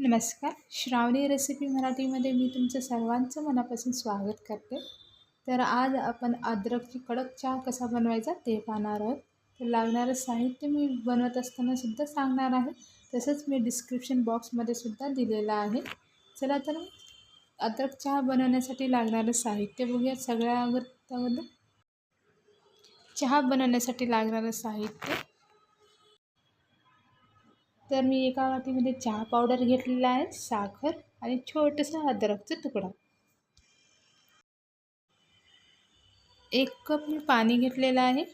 नमस्कार. श्रावणी रेसिपी मराठीमध्ये मी तुमचं सर्वांचं मनापासून स्वागत करते. तर आज आपण अद्रकची कडक चहा कसा बनवायचा ते पाहणार आहोत. तर लागणारं साहित्य मी बनवत असताना सुद्धा सांगणार आहे. तसंच मी डिस्क्रिप्शन बॉक्समध्ये सुद्धा दिलेलं आहे. चला तर अद्रक चहा बनवण्यासाठी लागणारं साहित्य बघूया सगळ्या अगोदर. चहा बनवण्यासाठी लागणारं साहित्य. तर मी एका वाटीमध्ये चहा पावडर घेतलेला आहे साखर आणि छोटंसं अद्रकचा तुकडा. एक कप मी पाणी घेतलेलं आहे.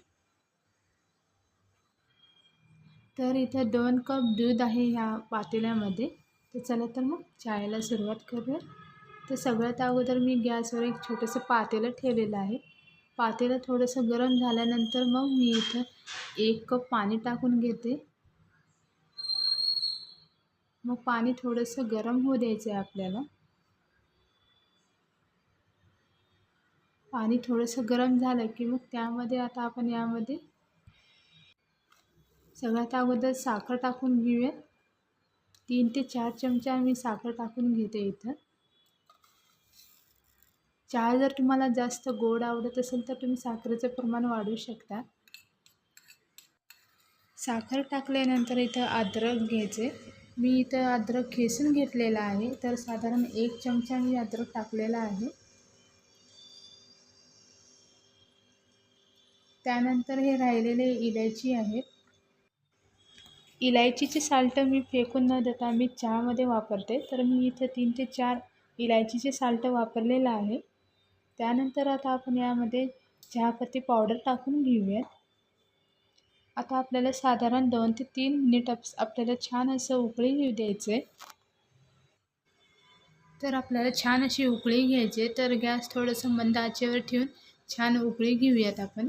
तर इथं दोन कप दूध आहे ह्या पातेल्यामध्ये तर चला तर मग चायला सुरुवात करूया. तर सगळ्यात अगोदर मी गॅसवर एक छोटंसं पातेलं ठेवलेलं आहे. पातेलं थोडंसं गरम झाल्यानंतर मग मी इथं एक कप पाणी टाकून घेते. मग पाणी थोडंसं गरम होऊ द्यायचं आहे आपल्याला. पाणी थोडंसं गरम झालं की मग त्यामध्ये आता आपण यामध्ये सगळ्यात अगोदर साखर टाकून घेऊया. तीन ते चार चमचा मी साखर टाकून घेते इथं. चहा जर तुम्हाला जास्त गोड आवडत असेल तर तुम्ही साखरेचं प्रमाण वाढवू शकता. साखर टाकल्यानंतर इथं अद्रक घ्यायचे. मी इथं अद्रक खेसून घेतलेला आहे तर साधारण एक चमचा मी अद्रक टाकलेला आहे. त्यानंतर हे राहिलेले इलायची आहेत इलायचीचे साल्ट मी फेकून न देता मी चहामध्ये वापरते तर मी इथं तीन ते चार इलायचीचे साल्ट वापरलेलं आहे. त्यानंतर आता आपण यामध्ये चहापत्ती पावडर टाकून घेऊयात. आता आपल्याला साधारण दोन ते तीन मिनिट आपल्याला छान असं उकळी घेऊ द्यायचं तर आपल्याला छान अशी उकळी घ्यायची तर गॅस थोडंसं मंद आचेवर ठेवून छान उकळी घेऊयात आपण.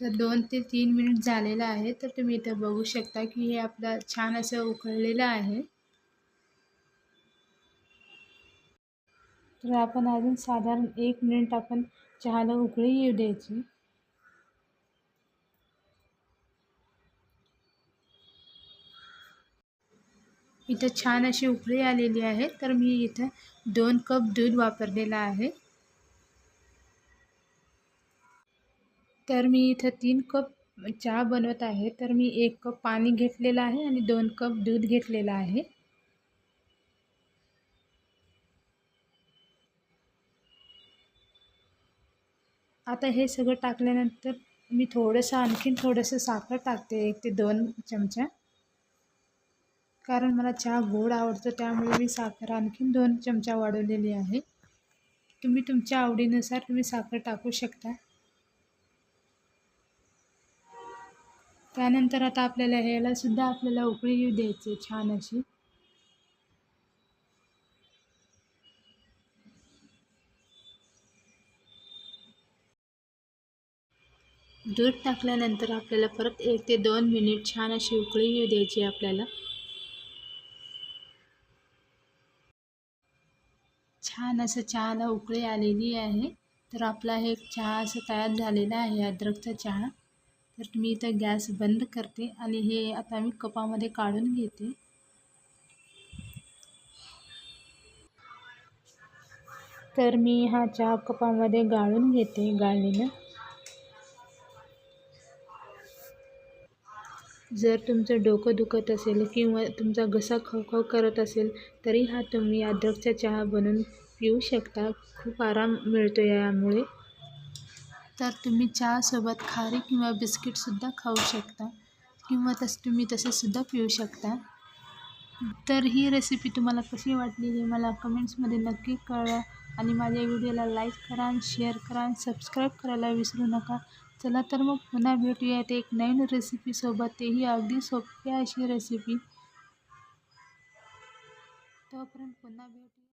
तर दोन ते तीन मिनिट झालेलं आहे. तर तुम्ही इथं बघू शकता की हे आपलं छान असं उकळलेलं आहे. तर आपण अजून साधारण एक मिनिट आपण चहाला उकळी येऊ द्यायची. इथं छान अशी उकळी आलेली आहे. तर मी इथं दोन कप दूध वापरलेलं आहे. तर मी इथं तीन कप चहा बनवत आहे. तर मी एक कप पाणी घेतलेलं आहे आणि दोन कप दूध घेतलेलं आहे. आता हे सगळं टाकल्यानंतर मी थोडंसं आणखीन थोडंसं साखर टाकते. एक ते दोन चमचा. कारण मला चहा गोड आवडतो त्यामुळे मी साखर आणखीन दोन चमचा वाढवलेली आहे. तुम्ही तुमच्या आवडीनुसार तुम्ही साखर टाकू शकता. त्यानंतर आता आपल्याला ह्याला सुद्धा आपल्याला उकळी येऊ द्यायची छान अशी. दूध टाकल्यानंतर आपल्याला परत एक ते दोन मिनिट छान अशी उकळी येऊ द्यायची आपल्याला. छान असं चहाला उकळी आलेली आहे. तर आपला हे चहा असं तयार झालेला आहे अद्रकचा चहा. तर मी इथं गॅस बंद करते आणि हे आता मी कपामध्ये काढून घेते. तर मी हा चहा कपामध्ये गाळून घेते गाळलेलं. जर तुमचं डोकं दुखत असेल किंवा तुमचा घसा खवखव करत असेल तरी हा तुम्ही अद्रकचा चहा बनवून पिऊ शकता. खूप आराम मिळतो यामुळे. तर तुम्ही चहासोबत खारी किंवा बिस्किटसुद्धा खाऊ शकता किंवा तस तुम्ही तसंसुद्धा पिऊ शकता. तर ही रेसिपी तुम्हाला कशी वाटली हे मला कमेंट्समध्ये नक्की कळवा आणि माझ्या व्हिडिओला लाईक करा आणि शेअर करा आणि सबस्क्राईब करायला विसरू नका. चला तर मग पुन्हा भेटूयात एक नवीन रेसिपीसोबत तेही अगदी सोप्या अशी रेसिपी तोपर्यंत पुन्हा भेटू